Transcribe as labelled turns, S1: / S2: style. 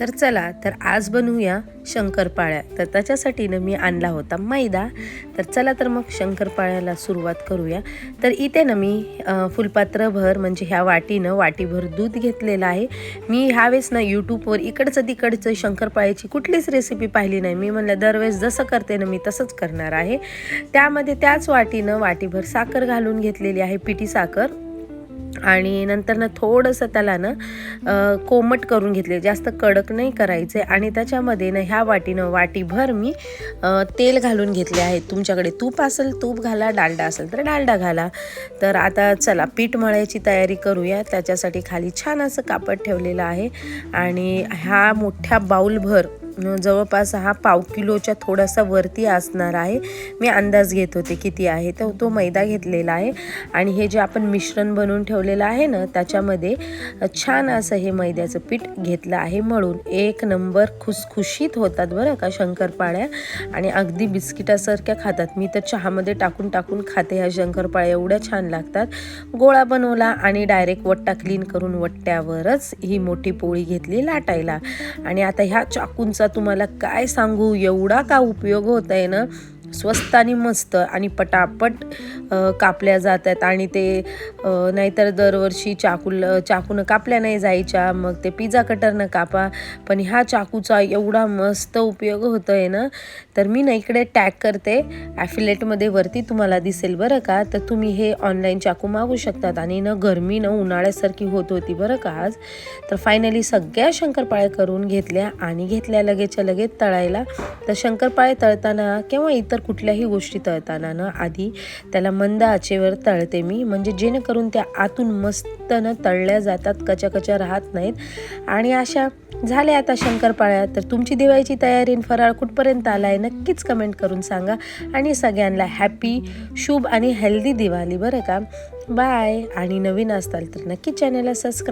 S1: तर चला तर आज बनवूया शंकरपाळ्या. तर त्याच्यासाठी ना मी आणला होता मैदा. तर चला तर मग शंकरपाळ्याला सुरुवात करूया. तर इथे ना मी फुलपात्रभर म्हणजे ह्या वाटीनं वाटीभर दूध घेतलेलं आहे. मी ह्यावेळेस ना यूट्यूबवर इकडचं तिकडचं शंकरपाळ्याची कुठलीच रेसिपी पाहिली नाही. मी म्हणलं दरवेळेस जसं करते ना मी तसंच करणार आहे. त्यामध्ये त्याच वाटीनं वाटीभर साखर घालून घेतलेली आहे पिठी साखर. आणि नंतर ना थोडंसं त्याला ना कोमट करून घेतले. जास्त कडक नाही करायचे. आणि त्याच्यामध्ये ना ह्या वाटीनं वाटीभर मी तेल घालून घेतले आहे तुमच्याकडे. तूप असेल तूप घाला. डालडा असेल तर डालडा घाला. तर आता चला पीठ मळायची तयारी करूया. त्याच्यासाठी खाली छान असं कापड ठेवलेलं आहे. आणि ह्या मोठ्या बाऊलभर जवळपास हा पाव किलोच्या थोडासा वरती असणार आहे. मी अंदाज घेत होते किती आहे. तर तो मैदा घेतलेला आहे. आणि हे जे आपण मिश्रण बनवून ठेवलेलं आहे ना त्याच्यामध्ये छान असं हे मैद्याचं पीठ घेतलं आहे. मळून एक नंबर खुसखुशीत होतात बरं का शंकरपाळ्या. आणि अगदी बिस्किटासारख्या खातात. मी तर चहामध्ये टाकून टाकून खाते ह्या शंकरपाळ्या. एवढ्या छान लागतात. गोळा बनवला आणि डायरेक्ट वट्टा क्लीन करून वट्ट्यावरच ही मोठी पोळी घेतली लाटायला. आणि आता ह्या चाकूंचं तुम्हाला काय सांगू? एवढा का उपयोग होत आहे ना? स्वस्त आणि मस्त आणि पटापट कापल्या कापल्या जातात. आणि ते नाहीतर दरवर्षी चाकूल चाकूनं कापल्या नाही जायच्या मग ते पिझ्झा कटरनं कापा. पण ह्या चाकूचा एवढा मस्त उपयोग होतो आहे ना तर मी ना इकडे टॅग करते. ॲफिलेटमध्ये वरती तुम्हाला दिसेल बरं का? तर तुम्ही हे ऑनलाईन चाकू मागू शकतात. आणि ना गरमी न उन्हाळ्यासारखी होत होती बरं का आज. तर फायनली सगळ्या शंकरपाळ्या करून घेतल्या आणि घेतल्या लगेचच्या लगेच तळायला. तर शंकरपाळे तळताना किंवा इतर कुठल्याही गोष्टी तळताना ना आधी त्याला मंद आचेवर तळते मी. म्हणजे जेणेकरून त्या आतून मस्त न तळल्या जातात कच्या कच्या राहत नाहीत. आणि अशा झाल्या आता शंकरपाळ्या. तर तुमची दिवाळीची तयारी फराळ कुठपर्यंत आला आहे नक्कीच कमेंट करून सांगा. आणि सगळ्यांना हॅपी शुभ आणि हेल्दी दिवाळी. बरं का? बाय. आणि नवीन असताल तर नक्की चॅनलला सबस्क्राईब